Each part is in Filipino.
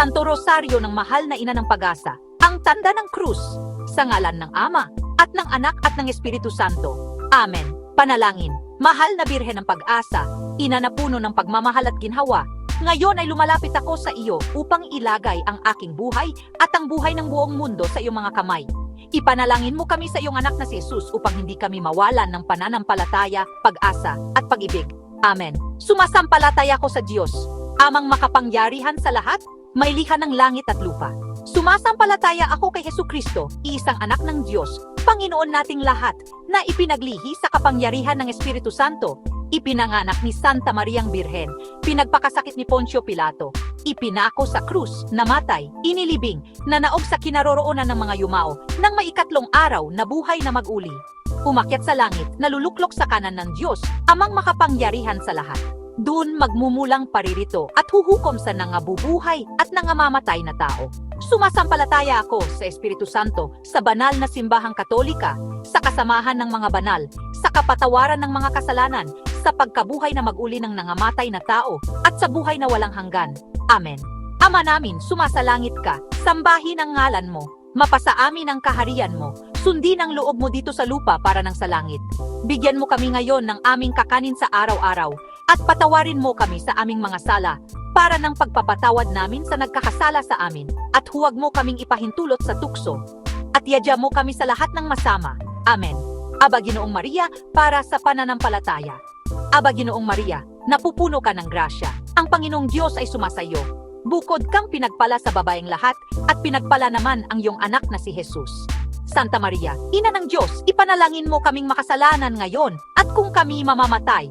Santo Rosario ng mahal na ina ng pag-asa, ang tanda ng krus, sa ngalan ng Ama, at ng Anak at ng Espiritu Santo. Amen. Panalangin, mahal na Birhen ng pag-asa, ina na puno ng pagmamahal at ginhawa, ngayon ay lumalapit ako sa iyo upang ilagay ang aking buhay at ang buhay ng buong mundo sa iyong mga kamay. Ipanalangin mo kami sa iyong anak na si Jesus upang hindi kami mawalan ng pananampalataya, pag-asa, at pag-ibig. Amen. Sumasampalataya ko sa Diyos, amang makapangyarihan sa lahat, may likha ng langit at lupa. Sumasampalataya ako kay Heso Kristo, isang anak ng Diyos, Panginoon nating lahat, na ipinaglihi sa kapangyarihan ng Espiritu Santo, ipinanganak ni Santa Mariang Birhen, pinagpakasakit ni Poncio Pilato, ipinako sa krus, namatay, inilibing, nanaog sa kinaroroonan ng mga yumao, nang maikatlong araw na buhay na mag-uli. Umakyat sa langit, naluluklok sa kanan ng Diyos, amang makapangyarihan sa lahat. Doon magmumulang paririto at huhukom sa nangabubuhay at nangamamatay na tao. Sumasampalataya ako sa Espiritu Santo, sa banal na simbahang katolika, sa kasamahan ng mga banal, sa kapatawaran ng mga kasalanan, sa pagkabuhay na mag-uli ng nangamatay na tao, at sa buhay na walang hanggan. Amen. Ama namin, sumasalangit ka, sambahin ang ngalan mo, mapasa amin ang kaharian mo, sundin ang loob mo dito sa lupa para ng sa langit. Bigyan mo kami ngayon ng aming kakanin sa araw-araw, at patawarin mo kami sa aming mga sala, para ng pagpapatawad namin sa nagkakasala sa amin, at huwag mo kaming ipahintulot sa tukso, at yadya mo kami sa lahat ng masama. Amen. Aba Ginoong Maria, para sa pananampalataya. Aba Ginoong Maria, napupuno ka ng grasya. Ang Panginoong Diyos ay sumasayo. Bukod kang pinagpala sa babaeng lahat, at pinagpala naman ang iyong anak na si Jesus. Santa Maria, Ina ng Diyos, ipanalangin mo kaming makasalanan ngayon, at kung kami mamamatay.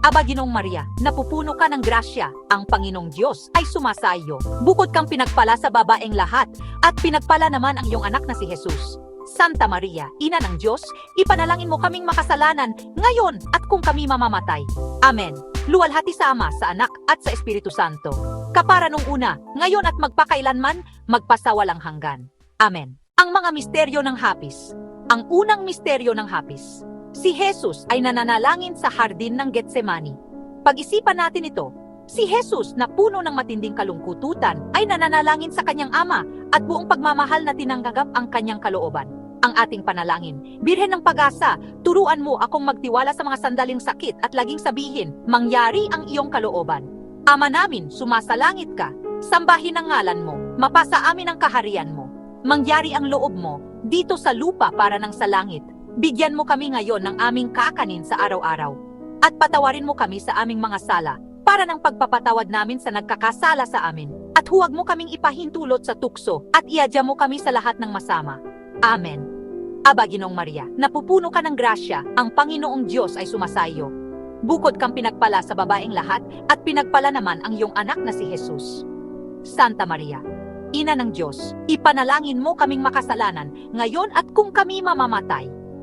Aba Ginoong Maria, napupuno ka ng grasya, ang Panginoong Diyos ay sumasa iyo. Bukod kang pinagpala sa babaeng lahat, at pinagpala naman ang iyong anak na si Jesus. Santa Maria, Ina ng Diyos, ipanalangin mo kaming makasalanan, ngayon at kung kami mamamatay. Amen. Luwalhati sa Ama, sa Anak, at sa Espiritu Santo. Kapara nung una, ngayon at magpakailanman, magpasawalang hanggan. Amen. Ang mga misteryo ng hapis. Ang unang misteryo ng hapis. Si Jesus ay nananalangin sa hardin ng Getsemani. Pag-isipan natin ito, si Jesus na puno ng matinding kalungkututan ay nananalangin sa kanyang ama at buong pagmamahal na tinanggagap ang kanyang kalooban. Ang ating panalangin, Birhen ng pag-asa, turuan mo akong magtiwala sa mga sandaling sakit at laging sabihin, mangyari ang iyong kalooban. Ama namin, sumasalangit ka, sambahin ang ngalan mo, mapasa amin ang kaharian mo. Mangyari ang loob mo, dito sa lupa para ng sa langit. Bigyan mo kami ngayon ng aming kakanin sa araw-araw. At patawarin mo kami sa aming mga sala, para ng pagpapatawad namin sa nagkakasala sa amin. At huwag mo kaming ipahintulot sa tukso, at iadya mo kami sa lahat ng masama. Amen. Aba Ginong Maria, napupuno ka ng grasya, ang Panginoong Diyos ay sumasayo. Bukod kang pinagpala sa babaeng lahat, at pinagpala naman ang iyong anak na si Jesus. Santa Maria, Ina ng Diyos, ipanalangin mo kaming makasalanan, ngayon at kung kami mamamatay.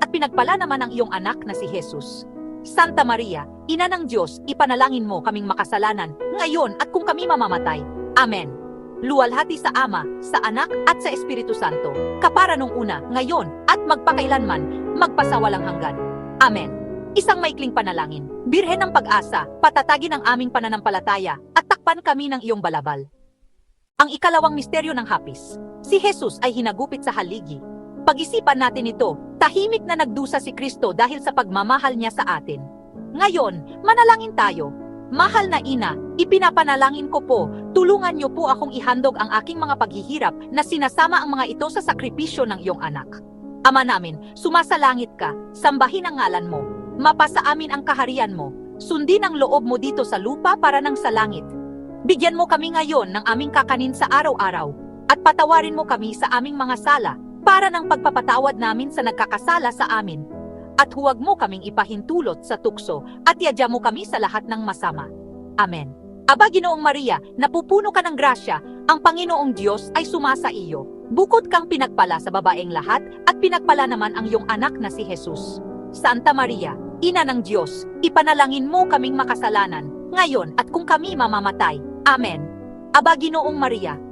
at pinagpala naman ang iyong anak na si Jesus. Santa Maria, Ina ng Diyos, ipanalangin mo kaming makasalanan, ngayon at kung kami mamamatay. Amen. Luwalhati sa Ama, sa Anak at sa Espiritu Santo, kapara nung una, ngayon, at magpakailanman, magpasawalang hanggan. Amen. Isang maikling panalangin, Birhen ng pag-asa, patatagin ang aming pananampalataya, at takpan kami ng iyong balabal. Ang ikalawang misteryo ng hapis, si Jesus ay hinagupit sa haligi. Pag-isipan natin ito, tahimik na nagdusa si Kristo dahil sa pagmamahal niya sa atin. Ngayon, manalangin tayo. Mahal na ina, ipinapanalangin ko po, tulungan niyo po akong ihandog ang aking mga paghihirap na sinasama ang mga ito sa sakripisyo ng iyong anak. Ama namin, sumasalangit ka, sambahin ang ngalan mo, mapasa amin ang kaharian mo, sundin ang loob mo dito sa lupa para ng sa langit. Bigyan mo kami ngayon ng aming kakanin sa araw-araw, at patawarin mo kami sa aming mga sala, para ng pagpapatawad namin sa nagkakasala sa amin. At huwag mo kaming ipahintulot sa tukso, at yadya mo kami sa lahat ng masama. Amen. Aba Ginoong Maria, napupuno ka ng grasya, ang Panginoong Diyos ay sumasa iyo. Bukod kang pinagpala sa babaeng lahat, at pinagpala naman ang iyong anak na si Jesus. Santa Maria, Ina ng Diyos, ipanalangin mo kaming makasalanan, ngayon at kung kami mamamatay. Amen. Aba Ginoong Maria,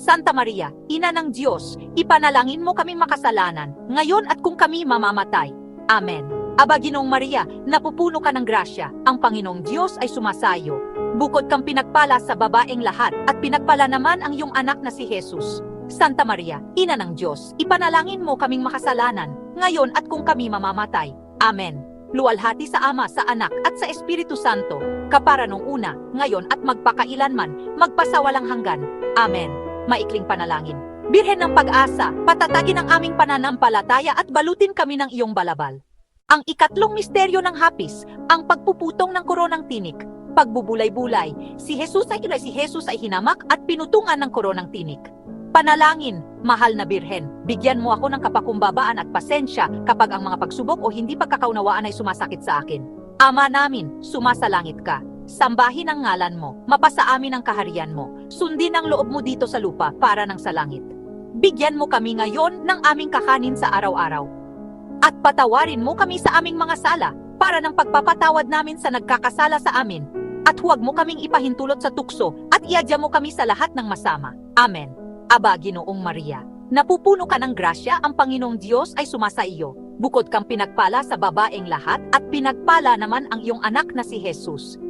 Santa Maria, Ina ng Diyos, ipanalangin mo kaming makasalanan, ngayon at kung kami mamamatay. Amen. Aba Ginong Maria, napupuno ka ng grasya, ang Panginoong Diyos ay sumasayo. Bukod kang pinagpala sa babaeng lahat, at pinagpala naman ang iyong anak na si Jesus. Santa Maria, Ina ng Diyos, ipanalangin mo kaming makasalanan, ngayon at kung kami mamamatay. Amen. Luwalhati sa Ama, sa Anak, at sa Espiritu Santo, kapara nung una, ngayon at magpakailanman, magpasawalang hanggan. Amen. Maikling panalangin. Birhen ng pag-asa, patatagin ang aming pananampalataya at balutin kami ng iyong balabal. Ang ikatlong misteryo ng hapis, ang pagpuputong ng koronang tinik. Pagbubulay-bulay, si Jesus ay si Jesus ay hinamak at pinutungan ng koronang tinik. Panalangin, mahal na birhen, bigyan mo ako ng kapakumbabaan at pasensya kapag ang mga pagsubok o hindi pagkakaunawaan ay sumasakit sa akin. Ama namin, sumasalangit ka. Sambahin ang ngalan mo, mapasa amin ang kaharian mo, sundin ang loob mo dito sa lupa para ng sa langit. Bigyan mo kami ngayon ng aming kakanin sa araw-araw. At patawarin mo kami sa aming mga sala para ng pagpapatawad namin sa nagkakasala sa amin. At huwag mo kaming ipahintulot sa tukso at iadya mo kami sa lahat ng masama. Amen. Aba, Ginoong Maria, napupuno ka ng grasya, ang Panginoong Diyos ay sumasa iyo. Bukod kang pinagpala sa babaeng lahat at pinagpala naman ang iyong anak na si Jesus.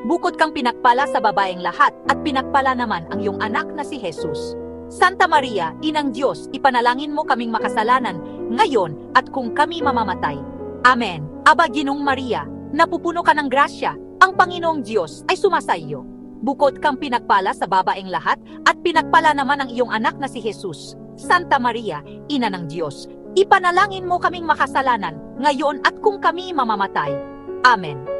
Bukod kang pinagpala sa babaeng lahat at pinagpala naman ang iyong anak na si Jesus. Santa Maria, Inang Diyos, ipanalangin mo kaming makasalanan ngayon at kung kami mamamatay. Amen. Aba Ginong Maria, napupuno ka ng grasya, ang Panginoong Diyos ay sumasayo. Bukod kang pinagpala sa babaeng lahat at pinagpala naman ang iyong anak na si Jesus. Santa Maria, Ina ng Diyos, ipanalangin mo kaming makasalanan ngayon at kung kami mamamatay. Amen.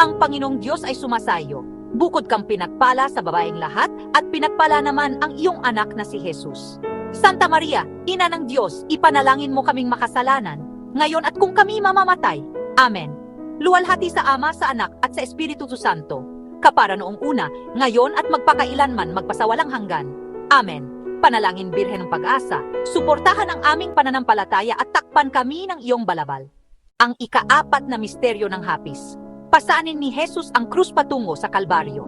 ang Panginoong Diyos ay sumasayo. Bukod kang pinagpala sa babaeng lahat at pinagpala naman ang iyong anak na si Jesus. Santa Maria, Ina ng Diyos, ipanalangin mo kaming makasalanan, ngayon at kung kami mamamatay. Amen. Luwalhati sa Ama, sa Anak at sa Espiritu Santo, kapara noong una, ngayon at magpakailanman magpasawalang hanggan. Amen. Panalangin Birhen ng Pag-asa, suportahan ang aming pananampalataya at takpan kami ng iyong balabal. Ang ikaapat na misteryo ng hapis. Pasanin ni Jesus ang krus patungo sa Kalbaryo.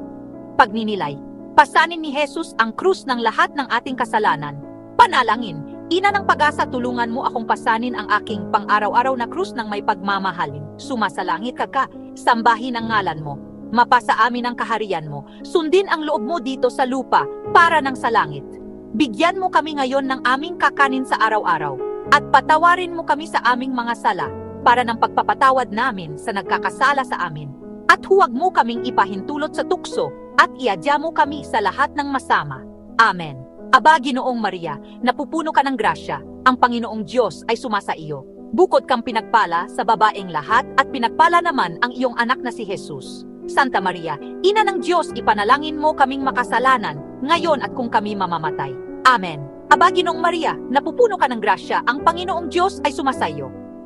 Pagninilay. Pasanin ni Jesus ang krus ng lahat ng ating kasalanan. Panalangin, Ina ng pag-asa tulungan mo akong pasanin ang aking pang-araw-araw na krus ng may pagmamahalin. Sumasalangit ka ka, sambahin ang ngalan mo. Mapasa amin ang kaharian mo. Sundin ang loob mo dito sa lupa para ng sa langit. Bigyan mo kami ngayon ng aming kakanin sa araw-araw. At patawarin mo kami sa aming mga sala para ng pagpapatawad namin sa nagkakasala sa amin. At huwag mo kaming ipahintulot sa tukso at iadya mo kami sa lahat ng masama. Amen. Aba, Ginoong Maria, napupuno ka ng grasya, ang Panginoong Diyos ay sumasa iyo. Bukod kang pinagpala sa babaeng lahat at pinagpala naman ang iyong anak na si Jesus. Santa Maria, Ina ng Diyos, ipanalangin mo kaming makasalanan, ngayon at kung kami mamamatay. Amen. Aba, Ginoong Maria, napupuno ka ng grasya, ang Panginoong Diyos ay sumasayo.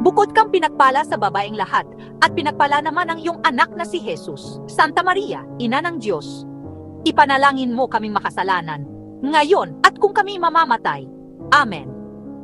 Bukod kang pinagpala sa babaeng lahat, at pinagpala naman ang iyong anak na si Jesus. Santa Maria, Ina ng Diyos, ipanalangin mo kaming makasalanan, ngayon at kung kami mamamatay. Amen.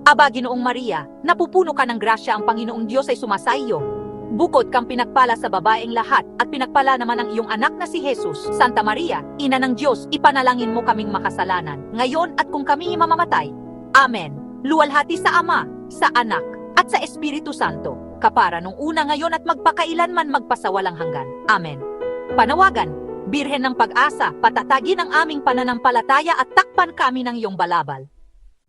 Aba Ginoong Maria, napupuno ka ng grasya ang Panginoong Diyos ay sumasayo. Bukod kang pinagpala sa babaeng lahat at pinagpala naman ang iyong anak na si Jesus. Santa Maria, Ina ng Diyos, ipanalangin mo kaming makasalanan, ngayon at kung kami mamamatay. Amen. Luwalhati sa Ama, sa Anak, at sa Espiritu Santo, kapara nung una ngayon at magpakailanman magpasawalang hanggan. Amen. Panawagan, Birhen ng pag-asa, patatagin ang aming pananampalataya at takpan kami ng iyong balabal.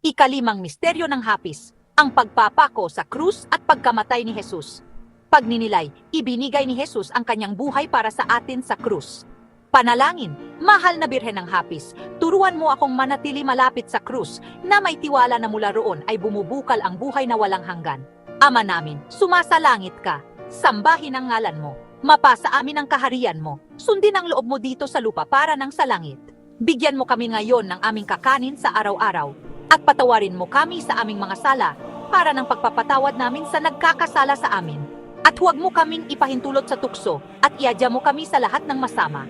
Ikalimang misteryo ng hapis, ang pagpapako sa krus at pagkamatay ni Jesus. Pagninilay, ibinigay ni Jesus ang kanyang buhay para sa atin sa krus. Panalangin, mahal na birhen ng hapis, turuan mo akong manatili malapit sa krus na may tiwala na mula roon ay bumubukal ang buhay na walang hanggan. Ama namin, sumasalangit ka, sambahin ang ngalan mo, mapasa amin ang kaharian mo, sundin ang loob mo dito sa lupa para ng sa langit. Bigyan mo kami ngayon ng aming kakanin sa araw-araw, at patawarin mo kami sa aming mga sala, para ng pagpapatawad namin sa nagkakasala sa amin. At huwag mo kaming ipahintulot sa tukso, at iadya mo kami sa lahat ng masama.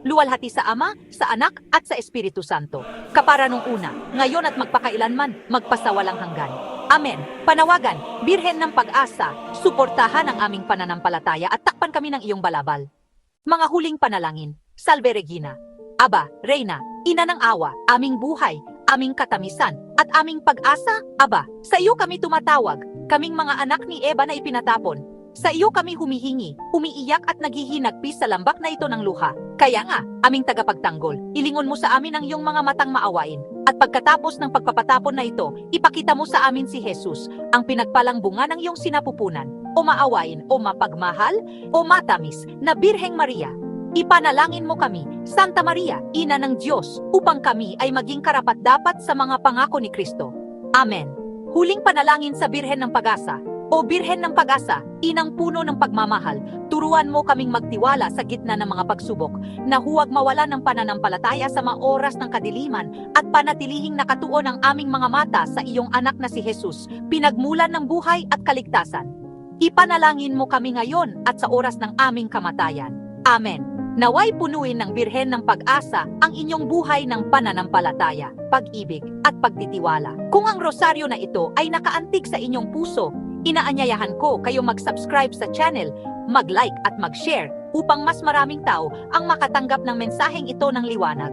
Luwalhati sa Ama, sa Anak, at sa Espiritu Santo. Kapara nung una, ngayon at magpakailanman, magpasawalang hanggan. Amen. Panawagan, Birhen ng Pag-asa, suportahan ang aming pananampalataya at takpan kami ng iyong balabal. Mga huling panalangin, Salve Regina. Aba, Reyna, Ina ng awa, aming buhay, aming katamisan, at aming pag-asa, Aba, sa iyo kami tumatawag, kaming mga anak ni Eva na ipinatapon. Sa iyo kami humihingi, umiiyak at naghihinagpis sa lambak na ito ng luha. Kaya nga, aming tagapagtanggol, ilingon mo sa amin ang iyong mga matang maawain. At pagkatapos ng pagpapatapon na ito, ipakita mo sa amin si Jesus, ang pinagpalang bunga ng iyong sinapupunan, o maawain, o mapagmahal, o matamis, na Birheng Maria. Ipanalangin mo kami, Santa Maria, Ina ng Diyos, upang kami ay maging karapat-dapat sa mga pangako ni Kristo. Amen. Huling panalangin sa Birhen ng Pag-asa. O Birhen ng Pag-asa, inang puno ng pagmamahal, turuan mo kaming magtiwala sa gitna ng mga pagsubok, na huwag mawala ng pananampalataya sa mga oras ng kadiliman at panatilihing nakatuon ang aming mga mata sa iyong anak na si Jesus, pinagmulan ng buhay at kaligtasan. Ipanalangin mo kami ngayon at sa oras ng aming kamatayan. Amen. Naway punuin ng Birhen ng Pag-asa ang inyong buhay ng pananampalataya, pag-ibig, at pagtitiwala. Kung ang rosaryo na ito ay nakaantig sa inyong puso, inaanyayahan ko kayo mag-subscribe sa channel, mag-like at mag-share upang mas maraming tao ang makatanggap ng mensaheng ito ng liwanag.